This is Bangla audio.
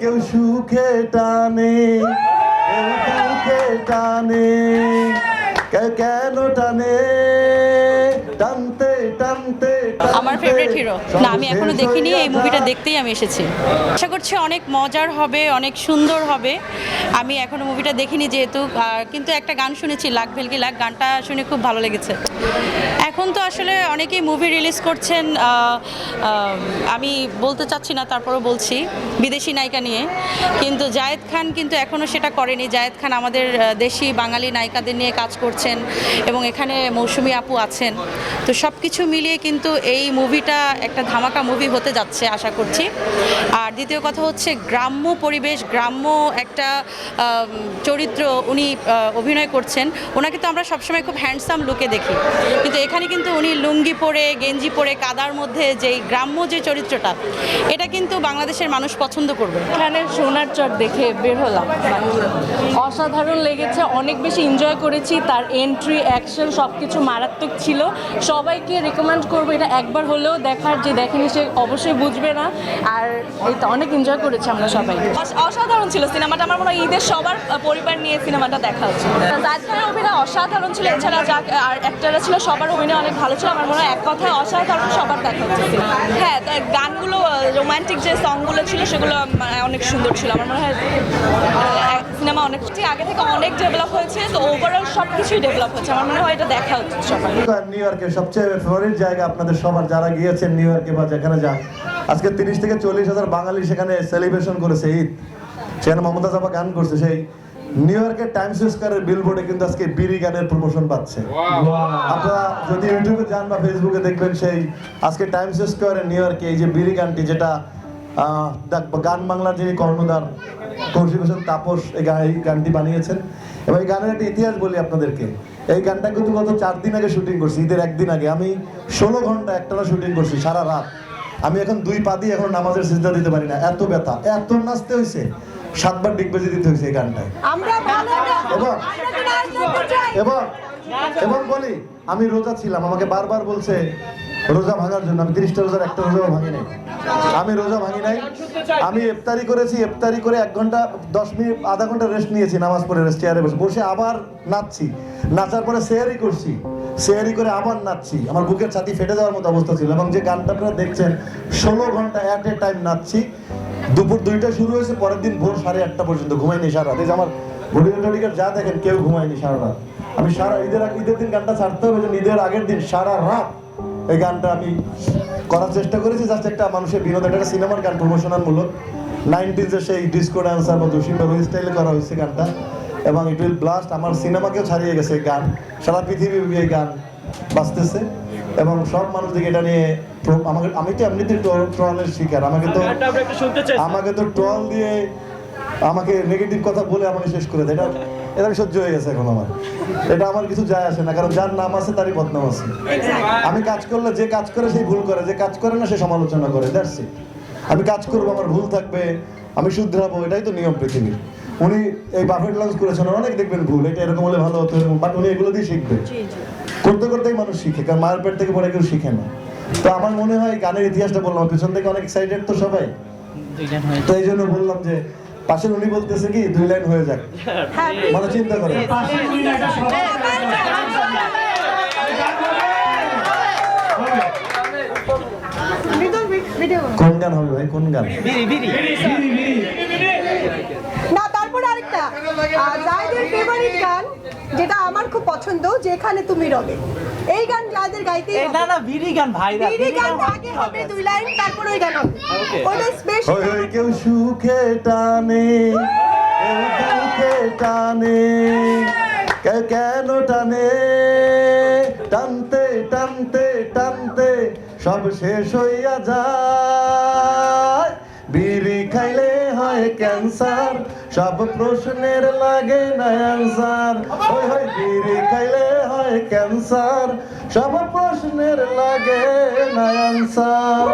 কেউ সুখে টানে কেউ দুঃখে টানে কেন টানে? টানতে আমার ফেভারিট হিরো না আমি এখনও দেখিনি এই মুভিটা দেখতেই আমি এসেছি। আশা করছি অনেক মজার হবে অনেক সুন্দর হবে। আমি এখনও মুভিটা দেখিনি যেহেতু কিন্তু একটা গান শুনেছি লাখ ভেলকি লাখ গানটা শুনে খুব ভালো লেগেছে। এখন তো আসলে অনেকেই মুভি রিলিজ করছেন আমি বলতে চাচ্ছি না তারপরও বলছি বিদেশি নায়িকা নিয়ে। কিন্তু জায়েদ খান কিন্তু এখনও সেটা করেনি। জায়েদ খান আমাদের দেশি বাঙালি নায়িকাদের নিয়ে কাজ করছেন এবং এখানে মৌসুমি আপু আছেন। তো সব কিছু মিলিয়ে কিন্তু এই মুভিটা একটা ধামাকা মুভি হতে যাচ্ছে, আশা করছি। আর দ্বিতীয় কথা হচ্ছে গ্রাম্য পরিবেশ, গ্রাম্য একটা চরিত্র উনি অভিনয় করছেন। ওনাকে তো আমরা সবসময় খুব হ্যান্ডসাম লুকে দেখি। কিন্তু এখানে কিন্তু উনি লুঙ্গি পরে, গেঞ্জি পরে, কাদার মধ্যে যেই গ্রাম্য যে চরিত্রটা, এটা কিন্তু বাংলাদেশের মানুষ পছন্দ করবে। এখানে সোনার চট দেখে বের হলাম। অসাধারণ লেগেছে, অনেক বেশি এনজয় করেছি। তার এন্ট্রি অ্যাকশন সব কিছু মারাত্মক ছিল। সবাইকে রেকমেন্ড করব এটা একবার হলেও দেখার যে দেখেনি সে অবশ্যই বুঝবে না। আর এই তো অনেক এনজয় করেছি আমরা সবাই। অসাধারণ ছিল সিনেমাটা। আমার মনে হয় ঈদের সবার পরিবার নিয়ে সিনেমাটা দেখা উচিত অসাধারণ ছিল। এছাড়া যা আর অ্যাক্টাররা ছিল, সবার অভিনয় অনেক ভালো ছিল। আমার মনে হয় এক কথায় অসাধারণ সবার দেখা সিনেমা। হ্যাঁ গানগুলো রোমান্টিক যে সংগুলো ছিল, সেগুলো মানে অনেক সুন্দর ছিল। আমার মনে হয় সিনেমা অনেক আগে থেকে অনেক ডেভেলপ হয়েছে, তো ওভারঅল সব কিছুই ডেভেলপ হয়েছে আমার মনে হয় এটা দেখা উচিত সবার। নিউ ইয়র্কের সবচেয়ে ফেভারিট জায়গা আপনাদের সবার যারা গিয়েছেন নিউ ইয়র্কে বা যেখানে যান, আজকে তিরিশ থেকে চল্লিশ হাজার বাঙালি সেখানে সেলিব্রেশন করেছে ঈদ। সেখানে মমতা জাফা গান করছে, সেই নিউ ইয়র্কের টাইমস স্কোয়ারের বিলবোর্ডে কিন্তু আজকে বিড়ি গানের প্রমোশন পাচ্ছে। আপনারা যদি ইউটিউবে যান বা ফেসবুকে দেখবেন সেই আজকে টাইমস স্কোয়ারে নিউ ইয়র্কে এই যে বিড়ি গানটি যেটা গান বাংলার যিনি কর্ণধার কৌশিক হোসেন তাপস এই গানটি বানিয়েছেন। এবং এই গানের একটা ইতিহাস বলি আপনাদেরকে। এই গানটা কিন্তু গত চার দিন আগে শুটিং করছি ঈদের একদিন আগে। আমি ষোলো ঘণ্টা একটানা শুটিং করছি সারা রাত। আমি এখন দুই পা দিয়ে এখন নামাজের সিজদা দিতে পারি না। এত ব্যথা এত নাচতে হয়েছে সাতবার ডিগবেজি দিতে হয়েছে এই গানটায়। এবং এবং এবং বলি আমি রোজা ছিলাম আমাকে বারবার বলছে রোজা ভাঙার জন্য আমি তিরিশটা রোজার একটা রোজাও ভাঙি নাই আমি রোজা ভাঙি নাই। আমি ইফতারি করেছি ইফতারি করে এক ঘণ্টা দশ মিনিট আধা ঘণ্টা রেস্ট নিয়েছি নামাজ পড়ে রেস্ট চেয়ারে বসে। বসে আবার নাচছি। নাচার পরে শেয়ারি করছি। শেয়ারি করে আবার নাচছি। আমার বুকের ছাতি ফেটে যাওয়ার মতো অবস্থা ছিল। এবং যে গানটা আপনারা দেখছেন ষোলো ঘণ্টা অ্যাট এ টাইম নাচছি। দুপুর দুইটা শুরু হয়েছে, পরের দিন ভোর সাড়ে আটটা পর্যন্ত ঘুমাইনি সারা রাত। এই যে আমার ঘড়ি ঘড়িকার যা দেখেন, কেউ ঘুমায়নি সারা রাত। আমি সারা ঈদের ঈদের দিন গানটা ছাড়তে হবে ঈদের আগের দিন সারা রাত এই গানটা আমি করার চেষ্টা করেছি। জাস্ট একটা মানুষের বিনোদন একটা সিনেমার গান প্রমোশনাল মূলক। নাইনটিজের সেই ডিসকো ডান্সার বা জসিম বাবু স্টাইলে করা হয়েছে গানটা। এবং ইট উইল ব্লাস্ট আমার সিনেমাকেও ছাড়িয়ে গেছে এই গান। সারা পৃথিবী এই গান বাজতেছে এবং সব মানুষ দিকে এটা নিয়ে আমাকে আমি তো এমনিতে ট্রলের শিকার। আমাকে তো আমাকে তো ট্রল দিয়ে আমাকে নেগেটিভ কথা বলে আমাকে শেষ করে দেয়। এটা এটা আমি সহ্য হয়ে গেছে এখন আমার। এটা আমার কিছু যায় আসে না কারণ যার নাম আছে তারই বদনাম আছে। আমি কাজ করলে যে কাজ করে সেই ভুল করে যে কাজ করে না সে সমালোচনা করে দ্যাটস ইট আমি কাজ করব আমার ভুল থাকবে আমি শুধরাবো এটাই তো নিয়ম পৃথিবীর। উনি এই বাফেট লঞ্চ করেছেন অনেক দেখবেন ভুল এটা এরকম হলে ভালো হতো বাট উনি এগুলো দিয়ে শিখবে। করতে করতেই মানুষ শিখে কারণ মায়ের পেট থেকে পরে কেউ শিখে না তো আমার মনে হয় গানের ইতিহাসটা বললাম পিছন থেকে অনেক এক্সাইটেড তো সবাই তো এই জন্য বললাম যে পাশের উনি বলতেছে কি দুই লাইন হয়ে যাক মানে চিন্তা করে কোন গান হবে ভাই কোন গান না তারপরে আরেকটা আহ, জায়েদের ফেভারিট গান যেটা আমার খুব পছন্দ যেখানে তুমি রবে। এই গান জায়েদের গাইতে এই না না বিড়ি গান ভাইরা বিড়ি গান আগে হবে দুই লাইন তারপর ওই গান হবে। ওটা স্পেশাল ওই কেউ সুখে টানে কেউ দুঃখে টানে কেউ কেন টানে? টানতে টানতে টানতে সব শেষ হইয়া যায়। বিড়ি খাইলে হয় ক্যান্সার সব প্রশ্নের লাগে না অ্যান্সার ওই হয় বিড়ি খাইলে হয় ক্যান্সার সব প্রশ্নের লাগে না অ্যান্সার